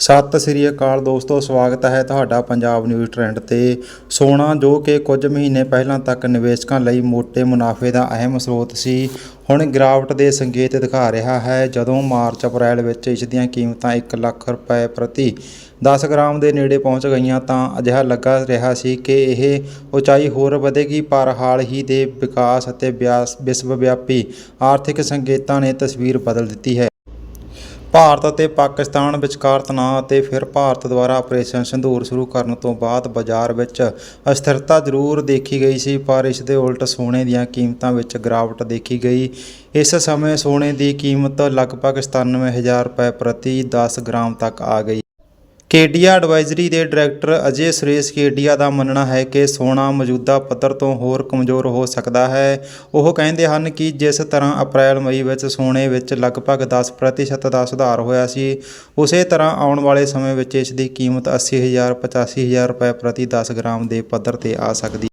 ਸਤਿ ਸ੍ਰੀ ਅਕਾਲ ਦੋਸਤੋ, ਸਵਾਗਤ ਹੈ ਤੁਹਾਡਾ ਪੰਜਾਬ ਨਿਊਜ਼ ਟ੍ਰੈਂਡ ਤੇ। ਸੋਨਾ ਜੋ ਕਿ ਕੁਝ ਮਹੀਨੇ ਪਹਿਲਾਂ ਤੱਕ ਨਿਵੇਸ਼ਕਾਂ ਲਈ ਮੋٹے ਮੁਨਾਫੇ ਦਾ ਅਹਿਮ ਸਰੋਤ ਸੀ, ਹੁਣ ਗਿਰਾਵਟ ਦੇ ਸੰਕੇਤ ਦਿਖਾ ਰਿਹਾ ਹੈ। ਜਦੋਂ ਮਾਰਚ ਅਪ੍ਰੈਲ ਵਿੱਚ ਇਸ ਦੀਆਂ ਕੀਮਤਾਂ 1 ਲੱਖ ਰੁਪਏ ਪ੍ਰਤੀ 10 ਗ੍ਰਾਮ ਦੇ ਨੇੜੇ ਪਹੁੰਚ ਗਈਆਂ, ਤਾਂ ਅਜਿਹਾ ਲੱਗਾ ਰਿਹਾ ਸੀ ਕਿ ਇਹ ਉਚਾਈ ਹੋਰ ਵਧੇਗੀ, ਪਰ ਹਾਲ ਹੀ ਦੇ ਵਿਕਾਸ ਅਤੇ ਵਿਆਸ ਵਿਸ਼ਵ ਵਿਆਪੀ ਆਰਥਿਕ ਸੰਕੇਤਾਂ ਨੇ ਤਸਵੀਰ ਬਦਲ ਦਿੱਤੀ ਹੈ। ਭਾਰਤ ਅਤੇ ਪਾਕਿਸਤਾਨ ਵਿਚਕਾਰ ਤਣਾਅ ਅਤੇ ਫਿਰ ਭਾਰਤ ਦੁਆਰਾ ਆਪਰੇਸ਼ਨ ਸੰਧੂਰ ਸ਼ੁਰੂ ਕਰਨ ਤੋਂ ਬਾਅਦ ਬਾਜ਼ਾਰ ਵਿੱਚ ਅਸਥਿਰਤਾ ਜ਼ਰੂਰ ਦੇਖੀ ਗਈ ਸੀ, ਪਰ ਇਸ ਦੇ ਉਲਟ ਸੋਨੇ ਦੀਆਂ ਕੀਮਤਾਂ ਵਿੱਚ ਗਿਰਾਵਟ ਦੇਖੀ ਗਈ। ਇਸ ਸਮੇਂ ਸੋਨੇ ਦੀ ਕੀਮਤ ਲਗਭਗ 97000 ਰੁਪਏ ਪ੍ਰਤੀ 10 ਗ੍ਰਾਮ ਤੱਕ ਆ ਗਈ। ਕੇਡੀਆ ਐਡਵਾਈਜ਼ਰੀ ਦੇ ਡਾਇਰੈਕਟਰ ਅਜੇ ਸੁਰੇਸ਼ ਕੇਡੀਆ ਦਾ ਮੰਨਣਾ ਹੈ ਕਿ ਸੋਨਾ ਮੌਜੂਦਾ ਪੱਧਰ ਤੋਂ ਹੋਰ ਕਮਜ਼ੋਰ ਹੋ ਸਕਦਾ ਹੈ। ਉਹ ਕਹਿੰਦੇ ਹਨ ਕਿ ਜਿਸ ਤਰ੍ਹਾਂ ਅਪ੍ਰੈਲ, ਮਈ ਵਿੱਚ ਸੋਨੇ ਵਿੱਚ ਲਗਭਗ 10% ਦਾ ਸੁਧਾਰ ਹੋਇਆ ਸੀ, ਉਸੇ ਤਰ੍ਹਾਂ ਆਉਣ ਵਾਲੇ ਸਮੇਂ ਵਿੱਚ ਇਸ ਦੀ ਕੀਮਤ 80000 85000 ਰੁਪਏ ਪ੍ਰਤੀ 10 ਗ੍ਰਾਮ ਦੇ ਪੱਧਰ ਤੇ ਆ ਸਕਦੀ